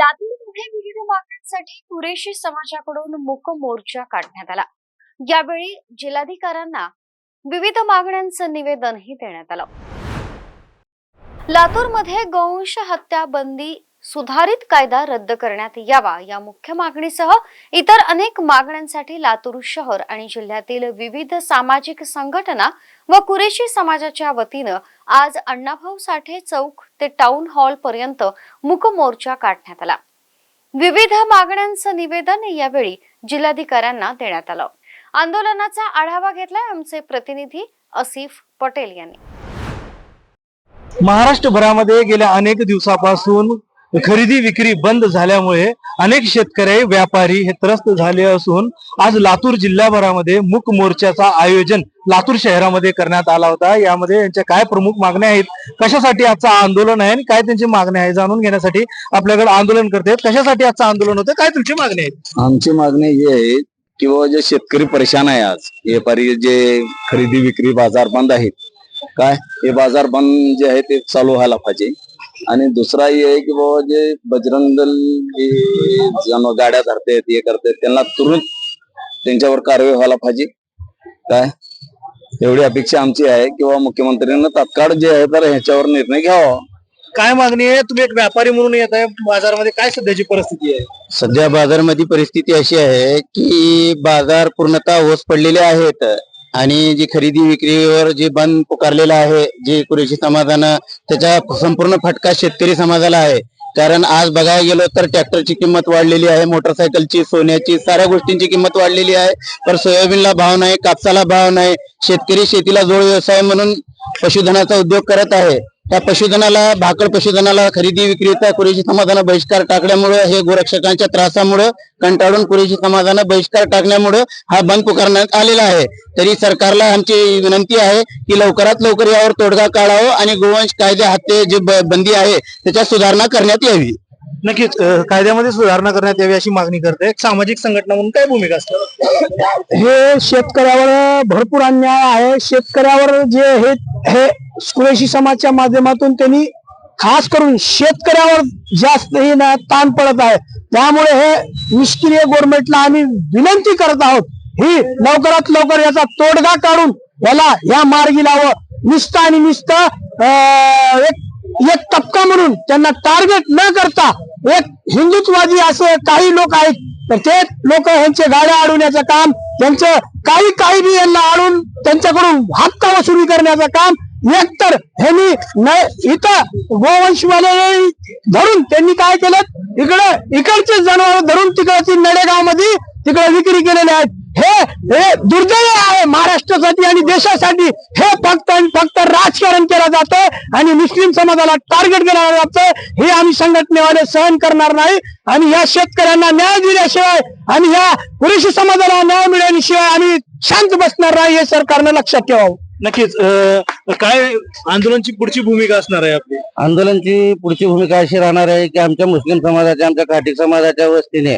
लातूर लातूरमध्ये विविध मागण्यांसाठी कुरेशी समाजाकडून मुक मोर्चा काढण्यात आला. यावेळी जिल्हाधिकाऱ्यांना विविध मागण्यांचं निवेदनही देण्यात आलं. लातूरमध्ये गौंश हत्या बंदी सुधारित कायदा रद्द करण्यात यावा या मुख्य मागणीसह इतर अनेक मागण्यांसाठी लातूर शहर आणि जिल्ह्यातील विविध सामाजिक संघटना व कुरेशी समाजाच्या वतीनं आज अण्णाभाऊ साठे चौक ते टाउन हॉल पर्यंत मुक मोर्चा काढण्यात आला. विविध मागण्यांचं निवेदन यावेळी जिल्हाधिकाऱ्यांना देण्यात आलं. आंदोलनाचा आढावा घेतलाय आमचे प्रतिनिधी असिफ पटेल यांनी. महाराष्ट्रभरामध्ये गेल्या अनेक दिवसापासून खरेदी विक्री बंद झाल्यामुळे अनेक शेतकरी व्यापारी हे त्रस्त झाले असून आज लातूर जिल्हाभरामध्ये मूक मोर्चाचा आयोजन लातूर शहरामध्ये करण्यात आला होता. यामध्ये यांच्या काय प्रमुख मागण्या आहेत? कशासाठी आजचं आंदोलन आहे आणि काय त्यांची मागण्या आहे जाणून घेण्यासाठी आपल्याकडे आंदोलन करते कशासाठी आजचं आंदोलन होतं काय तुमची मागणी आहे? आमची मागणी ही आहे की बाबा जे शेतकरी परेशान आहे आज व्यापारी जे खरेदी विक्री बाजार बंद आहेत. काय? हे बाजार बंद जे आहे ते चालू व्हायला पाहिजे. आणि दुसरा हे आहे की बाबा जे बजरंग दल जण गाड्या धरतात हे करतात त्यांना तुरंत त्यांच्यावर कारवाई व्हायला पाहिजे. काय? एवढी अपेक्षा आमची आहे किंवा मुख्यमंत्र्यांना तात्काळ जे आहे तर ह्याच्यावर निर्णय घ्यावा. काय मागणी आहे? तुम्ही एक व्यापारी म्हणून येत आहे बाजारामध्ये काय सध्याची परिस्थिती आहे? सध्या बाजारामध्ये परिस्थिती अशी आहे की बाजार पूर्णतः ओस पडलेले आहेत. आणि जी खरेदी विक्रीवर जे बंद पुकारलेलं आहे जे कुरेशी समाजानं त्याचा संपूर्ण फटका शेतकरी समाजाला आहे. कारण आज बघायला गेलो तर ट्रॅक्टरची किंमत वाढलेली आहे मोटरसायकलची सोन्याची साऱ्या गोष्टींची किंमत वाढलेली आहे. तर सोयाबीनला भाव नाही कापसाला भाव नाही. शेतकरी शेतीला जोड व्यवसाय म्हणून पशुधनाचा उद्योग करत आहे. त्या पशुधनाला भाकड पशुधनाला खरेदी विक्रीचा कुरेशी समाजानं बहिष्कार टाकल्यामुळं हे गोरक्षकांच्या त्रासामुळं कंटाळून कुरेशी समाजानं बहिष्कार टाकल्यामुळं हा बंद पुकारण्यात आलेला आहे. तरी सरकारला आमची विनंती आहे की लवकरात लवकर यावर तोडगा काढावा आणि गोवंश कायदे हत्ये जे बंदी आहे त्याच्यात सुधारणा करण्यात यावी. नक्कीच कायद्यामध्ये सुधारणा करण्यात यावी अशी मागणी करते. एक सामाजिक संघटना म्हणून काय भूमिका असते हे शेतकऱ्यावर भरपूर अन्याय आहे. शेतकऱ्यावर जे हे हे कुरेशी समाजच्या माध्यमातून त्यांनी खास करून शेतकऱ्यावर जास्त ही ना ताण पडत आहे. त्यामुळे हे निष्क्रिय गव्हर्नमेंटला आम्ही विनंती करत आहोत ही लवकरात लवकर याचा तोडगा काढून याला या मार्गी लावं नुसतं आणि नुसतं एक एक तबका म्हणून त्यांना टार्गेट न करता एक हिंदुत्ववादी असे काही लोक आहेत तर ते लोक यांचे गाड्या अडवण्याचं काम त्यांचं काही काही बी यांना अडून त्यांच्याकडून हप्ता वसुली करण्याचं काम एकतर ह्यांनी न- इथं गोवंशवाले धरून त्यांनी काय केलं? इकडे इकडचे जनावर धरून तिकडची नडेगावमध्ये तिकडे विक्री केलेले आहेत. हे हे दुर्दैव आहे महाराष्ट्रासाठी आणि देशासाठी. हे फक्त आणि फक्त राजकारण केलं जातं आणि मुस्लिम समाजाला टार्गेट केलं जातं हे आम्ही संघटनेवाले सहन करणार नाही. आणि या शेतकऱ्यांना न्याय दिल्याशिवाय आणि या पुरुषी समाजाला न्याय मिळाल्याशिवाय आम्ही शांत बसणार नाही हे सरकारनं लक्षात ठेवावं. नक्कीच अं, काय आंदोलनची पुढची भूमिका असणार आहे आपली? आंदोलनची पुढची भूमिका अशी राहणार आहे की आमच्या मुस्लिम समाजाच्या आमच्या काटिक समाजाच्या वस्तीने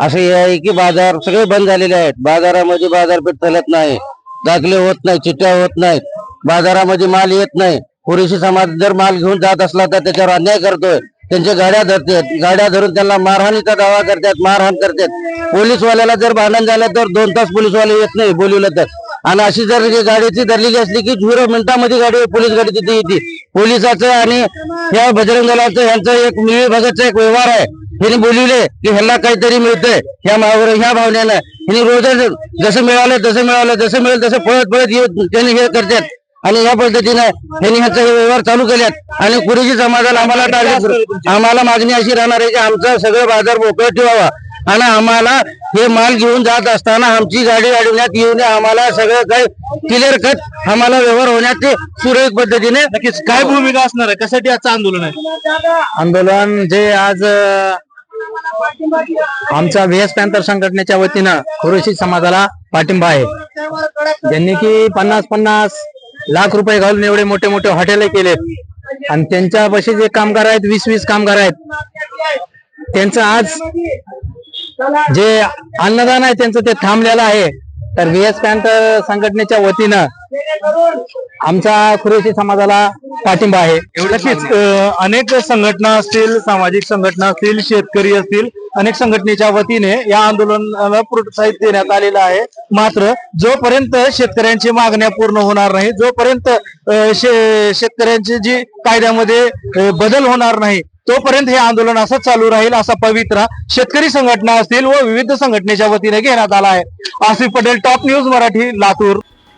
असं हे आहे की बाजार सगळे बंद झालेले आहेत. बाजारामध्ये बाजारपेठ चालत नाही. दाखले होत नाही चिठ्ठ्या होत नाहीत. बाजारामध्ये माल येत नाही. पुरेशी समाज जर माल घेऊन जात असला तर त्याच्यावर अन्याय करतोय. त्यांच्या गाड्या धरतात. गाड्या धरून त्यांना मारहाणीचा दावा करतात मारहाण करतात. पोलीसवाल्याला जर भांडण झालं तर दोन तास पोलीसवाले येत नाही बोलवलं तर. आणि अशी जर गाडीची धरलेली असली की झिरो मिनिटामध्ये गाडी पोलीस गाडी तिथे येते. पोलिसाचं आणि या बजरंग दलाचं यांचं एक मिळी भगतचा एक व्यवहार आहे. ह्यांनी बोलवले की ह्यांना काहीतरी मिळतंय. ह्या मावर ह्या भावनेनं ह्यांनी रोज जसं मिळालं तसं मिळालं जसं मिळेल तसं पळत पळत येत त्यांनी हे करतात. आणि या पद्धतीने त्यांनी ह्याचा हे व्यवहार चालू केल्यात. आणि कुरेजी समाजाला आम्हाला टार्गेट आम्हाला मागणी अशी राहणार आहे की आमचा सगळं बाजार मोकळं ठेवावा. आणि आम्हाला हे माल घेऊन जात असताना आमची गाडी अडवण्यात येऊ नये आम्हाला सगळं काही क्लिअर कट आम्हाला व्यवहार होण्यात ते सुरळीत पद्धतीने नक्कीच. काय भूमिका असणार आहे? कशासाठी आजचं आंदोलन आहे? आंदोलन जे आज आमच्या व्हीएस पॅन्थर संघटनेच्या वतीनं खुरेशी समाजाला पाठिंबा आहे. ज्यांनी की पन्नास पन्नास लाख रुपये घालून एवढे मोठे मोठे हॉटेल केलेत आणि त्यांच्यापाशी जे कामगार आहेत वीस वीस कामगार आहेत त्यांचं आज जे अन्नदान आहे त्यांचं ते थांबलेलं आहे. तर व्हीएस पॅन्ट संघटनेच्या वतीनं आमचा कुरेशी समाजाला पाठिंबा आहे. नक्कीच अनेक संघटना असतील सामाजिक संघटना असतील शेतकरी असतील अनेक संघटनेच्या वतीने या आंदोलनाला प्रोत्साहित देण्यात आलेलं आहे. मात्र जोपर्यंत शेतकऱ्यांची मागण्या पूर्ण होणार नाही जोपर्यंत शेतकऱ्यांची जी कायद्यामध्ये बदल होणार नाही तोपर्यंत हे आंदोलन असंच चालू राहील असा पवित्रा शेतकरी संघटना असतील व विविध संघटनेच्या वतीने घेण्यात आला आहे. Asif Patel top news Marathi Latur.